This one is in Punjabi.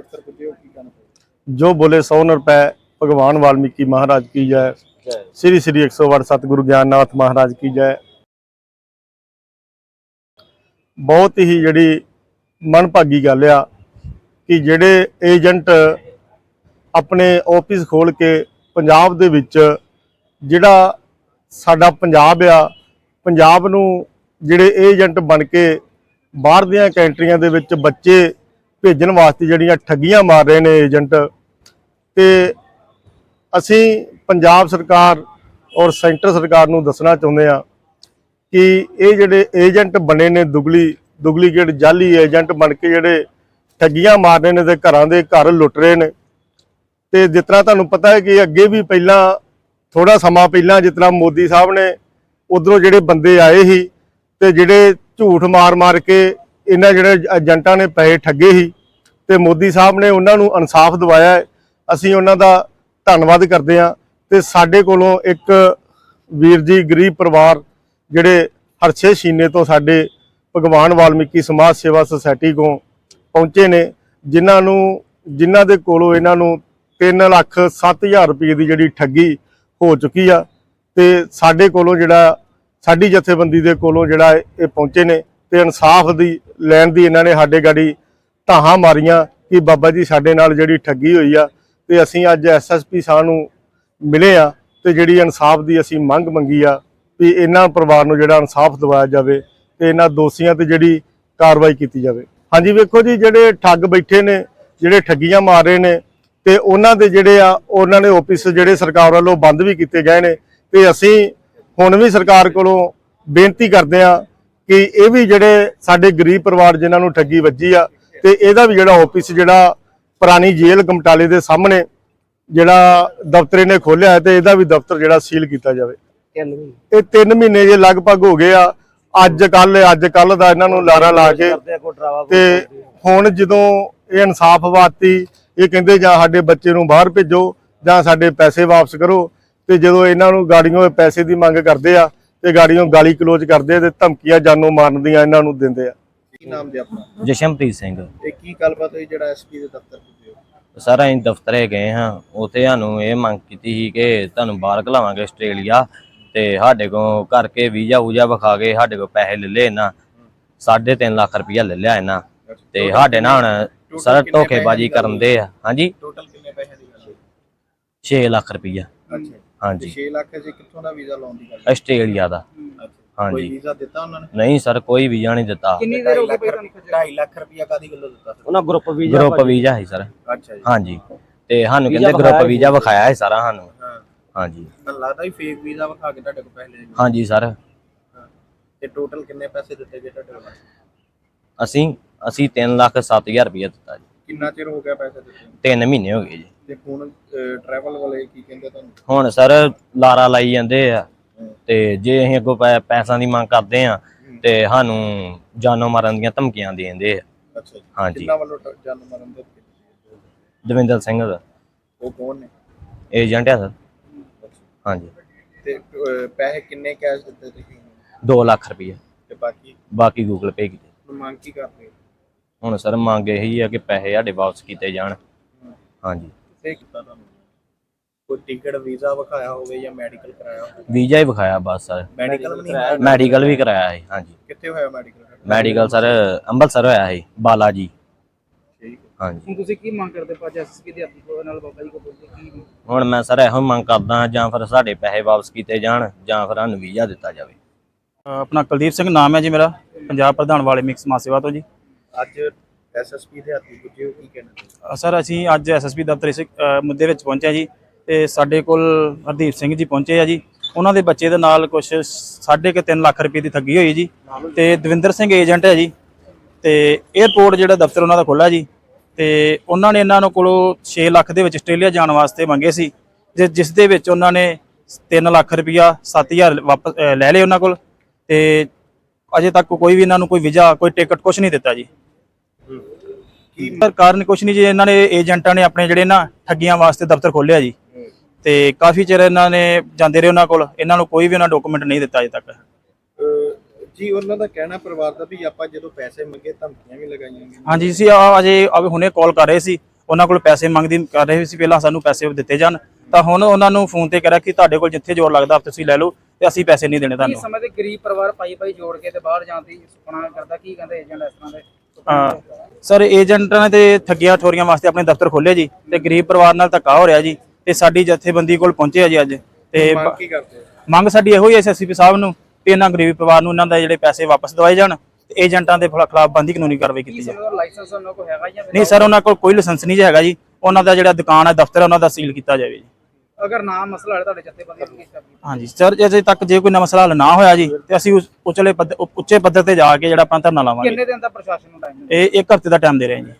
ਦਫ਼ਤਰ ਪੁੱਜੇ ਹੋ ਕੀ ਕਹਿਣਾ ਜੋ ਬੋਲੇ ਸੌ ਨ ਰੁਪਏ ਭਗਵਾਨ ਵਾਲਮੀਕੀ ਮਹਾਰਾਜ ਕੀ ਜੈ। ਸ੍ਰੀ ਸ੍ਰੀ 108 ਸਤਿਗੁਰੂ ਗਿਆਨਨਾਥ ਮਹਾਰਾਜ ਕੀ ਜੈ। ਬਹੁਤ ਹੀ ਜਿਹੜੀ ਮਨਭਾਗੀ ਗੱਲ ਆ ਕਿ ਜਿਹੜੇ ਏਜੰਟ ਆਪਣੇ ਆਫਿਸ ਖੋਲ ਕੇ ਪੰਜਾਬ ਦੇ ਵਿੱਚ ਜਿਹੜਾ ਸਾਡਾ ਪੰਜਾਬ ਆ ਪੰਜਾਬ ਨੂੰ ਜਿਹੜੇ ਏਜੰਟ ਬਣ ਕੇ ਬਾਹਰ ਦੀਆਂ ਕੰਟਰੀਆਂ ਦੇ ਵਿੱਚ ਬੱਚੇ ਭੇਜਣ ਵਾਸਤੇ ਜਿਹੜੀਆਂ ਠੱਗੀਆਂ ਮਾਰ ਰਹੇ ਨੇ ਏਜੰਟ। ਤੇ ਅਸੀਂ ਪੰਜਾਬ ਸਰਕਾਰ ਔਰ ਸੈਂਟਰ ਸਰਕਾਰ ਨੂੰ ਦੱਸਣਾ ਚਾਹੁੰਦੇ ਆ ਕਿ ਇਹ ਜਿਹੜੇ ਏਜੰਟ ਬਣੇ ਨੇ ਦੁਗਲੀ ਡੁਪਲੀਕੇਟ ਜਾਲੀ ਏਜੰਟ ਬਣ ਕੇ ਜਿਹੜੇ ਠੱਗੀਆਂ ਮਾਰ ਰਹੇ ਨੇ ਤੇ ਘਰਾਂ ਦੇ ਘਰ ਲੁੱਟ ਰਹੇ ਨੇ। ਤੇ ਜਿਸ ਤਰ੍ਹਾਂ ਤੁਹਾਨੂੰ ਪਤਾ ਹੈ ਕਿ ਅੱਗੇ ਵੀ ਪਹਿਲਾਂ ਥੋੜਾ ਸਮਾਂ ਪਹਿਲਾਂ ਜਿਸ ਤਰ੍ਹਾਂ ਮੋਦੀ ਸਾਹਿਬ ਨੇ ਉਧਰੋਂ ਜਿਹੜੇ ਬੰਦੇ ਆਏ ਸੀ ਤੇ ਜਿਹੜੇ ਝੂਠ ਮਾਰ-ਮਾਰ ਕੇ ਇਹਨਾਂ ਜਿਹੜੇ ਏਜੰਟਾਂ ਨੇ ਪੈਸੇ ਠੱਗੇ ਸੀ ਤੇ ਮੋਦੀ ਸਾਹਿਬ ਨੇ ਉਹਨਾਂ ਨੂੰ ਇਨਸਾਫ ਦਿਵਾਇਆ ਹੈ। ਅਸੀਂ ਉਹਨਾਂ ਦਾ ਧੰਨਵਾਦ ਕਰਦੇ ਹਾਂ ਤੇ ਸਾਡੇ ਕੋਲੋਂ ਇੱਕ ਵੀਰ ਜੀ, ਗਰੀਬ ਪਰਿਵਾਰ ਜਿਹੜੇ ਹਰਛੇ ਸ਼ੀਨੇ ਤੋਂ ਸਾਡੇ ਭਗਵਾਨ ਵਾਲਮੀਕੀ ਸਮਾਜ ਸੇਵਾ ਸੁਸਾਇਟੀ ਕੋਲ ਪਹੁੰਚੇ ਨੇ, ਜਿਨ੍ਹਾਂ ਨੂੰ, ਜਿਨ੍ਹਾਂ ਦੇ ਕੋਲੋਂ ਇਹਨਾਂ ਨੂੰ 3 ਲੱਖ 7000 ਰੁਪਏ ਦੀ ਜਿਹੜੀ ਠੱਗੀ ਹੋ ਚੁੱਕੀ ਆ ਤੇ ਸਾਡੇ ਕੋਲੋਂ ਜਿਹੜਾ, ਸਾਡੀ ਜਥੇਬੰਦੀ ਦੇ ਕੋਲੋਂ ਜਿਹੜਾ ਇਹ ਪਹੁੰਚੇ ਨੇ ਤੇ ਇਨਸਾਫ ਦੀ, ਲੈਣ ਦੀ ਇਹਨਾਂ ਨੇ ਸਾਡੇ ਗਾੜੀ ਧਾਹਾਂ ਮਾਰੀਆਂ ਕਿ ਬਾਬਾ ਜੀ ਸਾਡੇ ਨਾਲ ਜਿਹੜੀ ਠੱਗੀ ਹੋਈ ਆ ਤੇ ਅਸੀਂ ਅੱਜ ਐਸਐਸਪੀ ਸਾਹਿਬ ਨੂੰ ਮਿਲੇ ਆ ਤੇ ਜਿਹੜੀ ਇਨਸਾਫ ਦੀ ਅਸੀਂ ਮੰਗ ਮੰਗੀ ਆ ਵੀ ਇਹਨਾਂ ਪਰਿਵਾਰ ਨੂੰ ਜਿਹੜਾ ਇਨਸਾਫ ਦਿਵਾਇਆ ਜਾਵੇ ਤੇ ਇਹਨਾਂ ਦੋਸ਼ੀਆਂ ਤੇ ਜਿਹੜੀ ਕਾਰਵਾਈ ਕੀਤੀ ਜਾਵੇ। ਹਾਂਜੀ, ਵੇਖੋ ਜੀ, ਜਿਹੜੇ ਠੱਗ ਬੈਠੇ ਨੇ, ਜਿਹੜੇ ਠੱਗੀਆਂ ਮਾਰ ਰਹੇ ਨੇ ਤੇ ਉਹਨਾਂ ਦੇ ਜਿਹੜੇ ਆ, ਉਹਨਾਂ ਨੇ ਆਫਿਸ ਜਿਹੜੇ ਸਰਕਾਰ ਵੱਲੋਂ ਬੰਦ ਵੀ ਕੀਤੇ ਗਏ ਨੇ ਤੇ ਅਸੀਂ ਹੁਣ ਵੀ ਸਰਕਾਰ ਕੋਲੋਂ ਬੇਨਤੀ ਕਰਦੇ ਆ ਕਿ ਇਹ ਵੀ ਜਿਹੜੇ ਸਾਡੇ ਗਰੀਬ ਪਰਿਵਾਰ ਜਿਨ੍ਹਾਂ ਨੂੰ ਠੱਗੀ ਵੱਜੀ ਆ ਤੇ ਇਹਦਾ ਵੀ ਜਿਹੜਾ ਆਫਿਸ ਜਿਹੜਾ ਪੁਰਾਣੀ ਜੇਲ੍ਹ ਕਮਟਾਲੇ ਦੇ ਸਾਹਮਣੇ ਜਿਹੜਾ ਦਫ਼ਤਰ ਇਹਨੇ ਖੋਲਿਆ ਤੇ ਇਹਦਾ ਵੀ ਦਫ਼ਤਰ ਜਿਹੜਾ ਸੀਲ ਕੀਤਾ ਜਾਵੇ। ਇਹ 3 ਮਹੀਨੇ ਜੇ ਲਗਭਗ ਹੋ ਗਏ ਆ ਅੱਜ ਕੱਲ ਅੱਜ ਕੱਲ ਦਾ ਇਹਨਾਂ ਨੂੰ ਲਾਰਾ ਲਾ ਕੇ ਤੇ ਹੁਣ ਜਦੋਂ ਇਹ ਇਨਸਾਫ ਵਾਤੀ ਇਹ ਕਹਿੰਦੇ ਜਾਂ ਸਾਡੇ ਬੱਚੇ ਨੂੰ ਬਾਹਰ ਭੇਜੋ ਜਾਂ ਸਾਡੇ ਪੈਸੇ ਵਾਪਸ ਕਰੋ ਤੇ ਜਦੋਂ ਇਹਨਾਂ ਨੂੰ ਗਾੜੀਆਂ ਪੈਸੇ ਦੀ ਮੰਗ ਕਰਦੇ ਆ ਤੇ ਗਾੜੀਆਂ ਗਾਲੀ ਕਲੋਜ਼ ਕਰਦੇ ਤੇ ਧਮਕੀਆਂ ਜਾਨੋਂ ਮਾਰਨ ਦੀਆਂ ਇਹਨਾਂ ਨੂੰ ਦਿੰਦੇ ਆ। ਕੀ ਨਾਮ ਜੀ ਆਪਣਾ? ਜਸ਼ਨਪ੍ਰੀਤ ਸਿੰਘ। ਤੇ ਕੀ ਗੱਲਬਾਤ ਹੋਈ ਜਿਹੜਾ ਐਸਪੀ ਦੇ ਦਫ਼ਤਰ ਪੁੱਜੇ ਹੋ ਸਰ ਅਸੀਂ ਦਫ਼ਤਰੇ ਗਏ ਹਾਂ। ਉੱਥੇ ਸਾਨੂੰ ਇਹ ਮੰਗ ਕੀਤੀ ਸੀ ਕਿ ਤੁਹਾਨੂੰ ਬਾਹਰ ਘਲਾਵਾਂਗੇ ਆਸਟ੍ਰੇਲੀਆ ਤੇ ਸਾਡੇ ਕੋਲ ਕਰਕੇ ਵੀਜ਼ਾ ਵੂਜਾ ਵਿਖਾ ਕੇ ਸਾਡੇ ਕੋਲ ਪੈਸੇ ਲੈ ਲਏ ਇਹਨਾਂ। 3.5 ਲੱਖ ਰੁਪਇਆ ਲੈ ਲਿਆ ਇਹਨਾਂ। ਤੇ ਸਾਡੇ ਨਾਲ ਹੁਣ ਸਰ ਧੋਖੇਬਾਜ਼ੀ ਕਰਨ ਦੇ ਆ। ਹਾਂਜੀ? ਟੋਟਲ ਕਿੰਨੇ ਪੈਸੇ ਦੀ ਗੱਲ 6 ਲੱਖ ਰੁਪਇਆ। ਅੱਛਾ ਹਾਂਜੀ। 6 ਲੱਖ ਜੀ ਕਿੱਥੋਂ ਦਾ ਵੀਜ਼ਾ ਲਾਉਣ ਦੀ ਗੱਲ ਆਸਟ੍ਰੇਲੀਆ ਦਾ। ਅੱਛਾ ਹਾਂਜੀ। ਕੋਈ ਵੀਜ਼ਾ ਦਿੱਤਾ ਉਹਨਾਂ ਨੇ? ਨਹੀਂ ਸਰ ਕੋਈ ਵੀਜ਼ਾ ਨਹੀਂ ਦਿੱਤਾ। ਕਿੰਨੀ ਦੇਰ ਹੋ ਗਈ ਤੁਹਾਨੂੰ 2.5 ਲੱਖ ਰੁਪਇਆ ਕਾਦੀ ਗੱਲੋਂ ਦਿੱਤਾ ਸੀ? ਉਹਨਾਂ ਗਰੁੱਪ ਵੀ ਗਰੁੱਪ ਵੀਜ਼ਾ ਹੈ ਸਰ। ਅੱਛਾ ਜੀ। ਹਾਂਜੀ। ਤੇ ਸਾਨੂੰ ਕਹਿੰਦੇ ਗਰੁੱਪ ਵੀਜ਼ਾ ਵਿਖਾਇਆ ਹੈ ਸਾਰਾ ਸਾਨੂੰ। ਹਾਂ। ਹਾਂਜੀ। ਤਾਂ ਲੱਗਦਾ ਹੀ ਫੇਕ ਵੀਜ਼ਾ ਵਿਖਾ ਕੇ ਤੁਹਾਡੇ ਕੋਲ ਪੈਸੇ ਲੈ ਗਏ। ਹਾਂਜੀ ਸਰ। ਹਾਂ। ਤੇ ਟੋਟਲ ਕਿੰਨੇ ਪੈਸੇ ਦਿੱਤੇ ਗਏ ਤੁਹਾਡੇ ਕੋਲ? ਅਸੀਂ ਅਸੀਂ 3 ਲੱਖ 7000 ਰੁਪਇਆ ਦਿੱਤਾ ਜੀ। ਕਿੰਨਾ ਚਿਰ ਹੋ ਗਿਆ ਪੈਸੇ ਦਿੱਤੇ ਨੂੰ? 3 ਮਹੀਨੇ ਹੋ ਗਏ ਜੀ। ਤੇ ਹੁਣ ਟਰੈਵਲ ਵਾਲੇ ਕੀ ਕਹਿੰਦੇ ਤੁਹਾਨੂੰ? ਹੁਣ ਸਰ ਲਾਰਾ ਲਾਈ ਜਾਂਦੇ ਆ। ਤੇ ਜੇ ਅਸੀਂ ਅੱਗੋਂ ਪੈ- ਪੈਸਿਆਂ ਦੀ ਮੰਗ ਕਰਦੇ ਆ ਤੇ ਸਾਨੂੰ ਜਾਨੋਂ ਮਾਰਨ ਦੀਆਂ ਧਮਕੀਆਂ ਦਿੰਦੇ ਆ। ਅੱਛਾ ਜੀ। ਹਾਂਜੀ। ਕਿੰਨਾ ਵੱਲੋਂ ਟ- ਜਾਨ ਮਾਰਨ ਦੇ ਦਵਿੰਦਰ ਸਿੰਘ ਦਾ ਉਹ ਕੌਣ ਨੇ? ਏਜੰਟ ਆ ਸਰ। ਹਾਂਜੀ। ਤੇ ਅਹ, ਪੈਸੇ ਕਿੰਨੇ ਕੈਸ਼ ਦਿੱਤੇ ਤੁਸੀਂ 2 ਲੱਖ ਰੁਪਏ ਤੇ ਬਾਕੀ? ਬਾਕੀ ਗੂਗਲ ਪੇ ਕੀਤੇ। ਹੁਣ ਮੰਗ ਕੀ ਕਰਦੇ ਹੋ? ਹੁਣ ਸਰ ਮੰਗ ਇਹੀ ਆ ਕਿ ਪੈਸੇ ਸਾਡੇ ਵਾਪਸ ਕੀਤੇ ਜਾਣ। ਹਾਂਜੀ। ਤੇ ਕੀਤਾ ਤੁਹਾਨੂੰ ਕੋਈ ਟਿਕਟ ਵੀਜ਼ਾ ਵਿਖਾਇਆ ਹੋਵੇ ਜਾਂ ਮੈਡੀਕਲ ਕਰਾਇਆ ਹੋਵੇ? ਵੀਜ਼ਾ ਹੀ ਵਿਖਾਇਆ ਬਸ ਸਰ। ਮੈਡੀਕਲ ਵੀ ਨਹੀਂ ਹੋਇਆ? ਮੈਡੀਕਲ ਵੀ ਕਰਾਇਆ ਹੈ ਹਾਂਜੀ। ਕਿੱਥੇ ਹੋਇਆ ਮੈਡੀਕਲ? ਮੈਡੀਕਲ ਸਰ ਅੰਮ੍ਰਿਤਸਰ ਹੋਇਆ ਹੈ ਬਾਲਾ ਜੀ। ਠੀਕ ਹਾਂਜੀ। ਹੁਣ ਤੁਸੀਂ ਕੀ ਮੰਗ ਕਰਦੇ ਪਾਜ ਐਸਐਸਪੀ ਦੇ ਹੱਥੀ ਕੋਲ ਨਾਲ ਬਾਬਾ ਜੀ ਕੋਲ ਬੋਲਦੇ ਕੀ ਹੁਣ ਮੈਂ ਸਰ ਇਹੋ ਮੰਗ ਕਰਦਾ ਜਾਂ ਫਿਰ ਸਾਡੇ ਪੈਸੇ ਵਾਪਸ ਕੀਤੇ ਜਾਣ ਜਾਂ ਫਿਰ ਸਾਨੂੰ ਵੀਜ਼ਾ ਦਿੱਤਾ ਜਾਵੇ। ਆਪਣਾ ਕੁਲਦੀਪ ਸਿੰਘ ਨਾਮ ਹੈ ਜੀ ਮੇਰਾ ਪੰਜਾਬ ਪ੍ਰਧਾਨ ਵਾਲੇ ਮਿਕਸ ਸਮਾਜ ਸੇਵਾ ਤੋਂ ਜੀ। ਅੱਜ ਐਸਐਸਪੀ ਦੇ ਹੱਥੀ ਪੁੱਜੇ ਹੋ ਕੀ ਕਹਿਣਾ? ਅ, ਸਰ ਅਸੀਂ ਅੱਜ ਐਸਐਸਪੀ ਦਫ਼ਤਰ ਇਸ ਅ, ਮੁੱਦੇ ਵਿੱਚ ਪਹੁੰਚੇ ਹਾਂ ਜੀ। ਤੇ ਸਾਡੇ ਕੋਲ ਹਰਦੀਪ ਸਿੰਘ ਜੀ ਪਹੁੰਚੇ ਆ ਜੀ। ਉਹਨਾਂ ਦੇ ਬੱਚੇ ਦੇ ਨਾਲ ਕੁਝ ਸਾਢੇ ਕੁ ਤਿੰਨ ਲੱਖ ਰੁਪਏ ਦੀ ਠੱਗੀ ਹੋਈ ਜੀ। ਤੇ ਦਵਿੰਦਰ ਸਿੰਘ ਏਜੰਟ ਹੈ ਜੀ। ਤੇ 에어ਪੋਰਟ ਜਿਹੜਾ ਦਫ਼ਤਰ ਉਹਨਾਂ ਦਾ ਖੁੱਲਾ ਜੀ। ਤੇ ਉਹਨਾਂ ਨੇ ਇਹਨਾਂ ਨੂੰ ਕੋਲੋਂ 6 ਲੱਖ ਦੇ ਵਿੱਚ ਆਸਟ੍ਰੇਲੀਆ ਜਾਣ ਵਾਸਤੇ ਮੰਗੇ ਸੀ। ਜਿਸ ਦੇ ਵਿੱਚ ਉਹਨਾਂ ਨੇ 3 ਲੱਖ ਰੁਪਇਆ 7000 ਵਾਪਸ ਲੈ ਲਏ ਉਹਨਾਂ ਕੋਲ। ਤੇ ਅਜੇ ਤੱਕ ਕੋਈ ਵੀ ਇਹਨਾਂ ਨੂੰ ਕੋਈ ਵੀਜ਼ਾ ਕੋਈ ਟਿਕਟ ਕੁਝ ਨਹੀਂ ਦਿੱਤਾ ਜੀ। ਕੀ ਸਰਕਾਰ ਨੇ ਕੁਝ ਨਹੀਂ ਜੀ। ਇਹਨਾਂ ਨੇ ਏਜੰਟਾਂ ਨੇ ਆਪਣੇ ਜਿਹੜੇ ਨਾ ਠੱਗੀਆਂ ਵਾਸਤੇ ਦਫ਼ਤਰ ਖੋਲਿਆ ਜੀ। ਤੇ ਕਾਫੀ ਚਿਰ ਇਹਨਾਂ ਨੇ ਜਾਂਦੇ ਰਹੇ ਉਹਨਾਂ ਕੋਲ ਇਹਨਾਂ ਨੂੰ ਕੋਈ ਵੀ ਉਹਨਾਂ ਡਾਕੂਮੈਂਟ ਨਹੀਂ ਦਿੱਤਾ ਅਜੇ ਤੱਕ। ਜੀ ਉਹਨਾਂ ਦਾ ਕਹਿਣਾ ਪਰਿਵਾਰ ਦਾ ਵੀ ਆਪਾਂ ਜਦੋਂ ਪੈਸੇ ਮੰਗੇ ਧਮਕੀਆਂ ਵੀ ਲਗਾਈਆਂ ਗਈਆਂ। ਹਾਂਜੀ ਸੀ ਆ ਅਜੇ ਅਬ ਹੁਣੇ ਕਾਲ ਕਰ ਰਹੇ ਸੀ ਉਹਨਾਂ ਕੋਲ ਪੈਸੇ ਮੰਗਦੀ ਕਰ ਰਹੇ ਸੀ ਪਹਿਲਾਂ ਸਾਨੂੰ ਪੈਸੇ ਦਿੱਤੇ ਜਾਣ। ਤਾਂ ਹੁਣ ਉਹਨਾਂ ਨੂੰ ਫੋਨ ਤੇ ਕਰਿਆ ਕਿ ਤੁਹਾਡੇ ਕੋਲ ਜਿੱਥੇ ਜ਼ੋਰ ਲੱਗਦਾ ਤੁਸੀਂ ਲੈ ਲਓ ਤੇ ਅਸੀਂ ਪੈਸੇ ਨਹੀਂ ਦੇਣੇ ਤੁਹਾਨੂੰ। ਸਮੇਂ ਤੇ ਗਰੀਬ ਪਰਿਵਾਰ ਪਾਈ ਪਾਈ ਜੋੜ ਕੇ ਤੇ ਬਾਹਰ ਜਾਣ ਦੀ ਸੁਪਨਾ ਕਰਦਾ ਕੀ ਕਹਿੰਦੇ ਏਜੰਟ ਇਸ ਤਰ੍ਹਾਂ ਦੇ? ਹਾਂ। ਸਰ ਏਜੰਟਾਂ ਨੇ ਤੇ ਠੱਗੀਆਂ ਠੋਰੀਆਂ ਵਾਸਤੇ ਆਪਣੇ ਦਫ਼ਤਰ ਖੋਲੇ ਜੀ ਤੇ ਗਰੀਬ ਪਰਿਵਾਰ ਨਾਲ ਧੱਕਾ ਹੋ ਰਿਹਾ ਜੀ। ਤੇ ਸਾਡੀ ਜਥੇਬੰਦੀ ਕੋਲ ਪਹੁੰਚੇ ਆ ਜੀ ਅੱਜ। ਤੇ ਮੰਗ ਕੀ ਕਰਦੇ ਹੋ ਮੰਗ ਸਾਡੀ ਇਹੋ ਹੀ ਹੈ ਐਸਐਸਪੀ ਸਾਹਿਬ ਨੂੰ ਕਿ ਇਹਨਾਂ ਗਰੀਬ ਪਰਿਵਾਰ ਨੂੰ ਇਹਨਾਂ ਦਾ ਜਿਹੜੇ ਪੈਸੇ ਵਾਪਸ ਦਿਵਾਏ ਜਾਣ ਤੇ ਏਜੰਟਾਂ ਦੇ ਖਿਲਾ- ਖਿਲਾਫ ਬੰਦੀ ਕਾਨੂੰਨੀ ਕਾਰਵਾਈ ਕੀਤੀ ਜਾਵੇ। ਲਾਇਸੈਂਸ ਉਹਨਾਂ ਕੋਲ ਹੈਗਾ ਜਾਂ ਨਹੀਂ ਸਰ ਉਹਨਾਂ ਕੋਲ ਕੋਈ ਲਾਇਸੈਂਸ ਨਹੀਂ ਹੈਗਾ ਜੀ। ਉਹਨਾਂ ਦਾ ਜਿਹੜਾ ਦੁਕਾਨ ਹੈ ਦਫ਼ਤਰ ਹੈ ਉਹਨਾਂ ਦਾ ਸੀਲ ਕੀਤਾ ਜਾਵੇ ਜੀ। ਅਗਰ ਨਾ ਮਸਲਾ ਹੈ ਤੁਹਾਡੇ ਜਥੇਬੰਦੀ ਨੂੰ ਕੀ ਸਟੈਪ ਹਾਂਜੀ ਸਰ ਅਜੇ ਤੱਕ ਜੇ ਕੋਈ ਨਵਾਂ ਮਸਲਾ ਹੱਲ ਨਾ ਹੋਇਆ ਜੀ ਤੇ ਅਸੀਂ ਉਸ ਉਚਲੇ ਪੱਧ- ਉੱਚੇ ਪੱਧਰ ਤੇ ਜਾ ਕੇ ਜਿਹੜਾ ਆਪਾਂ ਧਰਨਾ ਲਾਵਾਂਗੇ। ਕਿੰਨੇ ਦਿਨ ਦਾ ਪ੍ਰਸ਼ਾਸਨ ਨੂੰ ਟਾਈਮ ਇਹ ਇੱਕ ਹਫ਼ਤੇ ਦਾ ਟਾਈਮ ਦੇ ਰਹੇ ਜੀ।